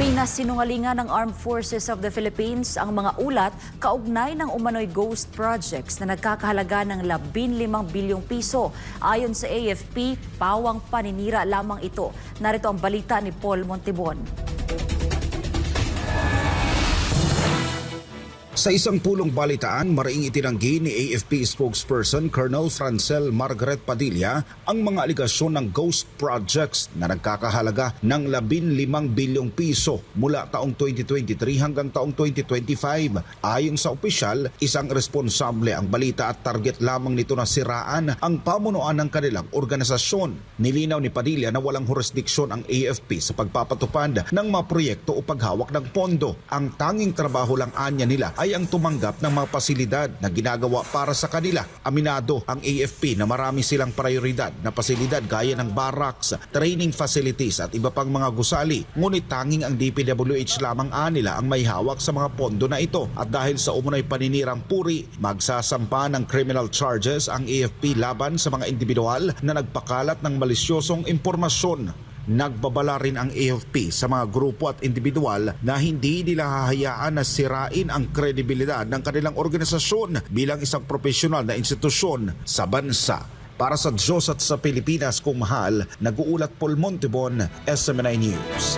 Pinasinungalingan ng Armed Forces of the Philippines ang mga ulat kaugnay ng umano'y ghost projects na nagkakahalaga ng 15 bilyong piso. Ayon sa AFP, pawang paninira lamang ito. Narito ang balita ni Paul Montibon. Sa isang pulong balitaan, maring itinanggi ni AFP spokesperson Colonel Francel Margaret Padilla ang mga aligasyon ng ghost projects na nagkakahalaga ng 15 bilyong piso mula taong 2023 hanggang taong 2025. Ayon sa opisyal, isang responsable ang balita at target lamang nito na siraan ang pamunuan ng kanilang organisasyon. Nilinaw ni Padilla na walang jurisdiksyon ang AFP sa pagpapatupad ng mga proyekto o paghawak ng pondo. Ang tanging trabaho lang anya nila ay ang tumanggap ng mga pasilidad na ginagawa para sa kanila. Aminado ang AFP na marami silang prioridad na pasilidad gaya ng barracks, training facilities at iba pang mga gusali. Ngunit tanging ang DPWH lamang anila ang may hawak sa mga pondo na ito. At dahil sa umunay paninirang puri, magsasampa ng criminal charges ang AFP laban sa mga individual na nagpakalat ng malisyosong impormasyon. Nagbabala rin ang AFP sa mga grupo at individual na hindi nila hahayaan na sirain ang kredibilidad ng kanilang organisasyon bilang isang profesional na institusyon sa bansa. Para sa Diyos at sa Pilipinas kung mahal, nag-uulat Paul Montibon, SMNI News.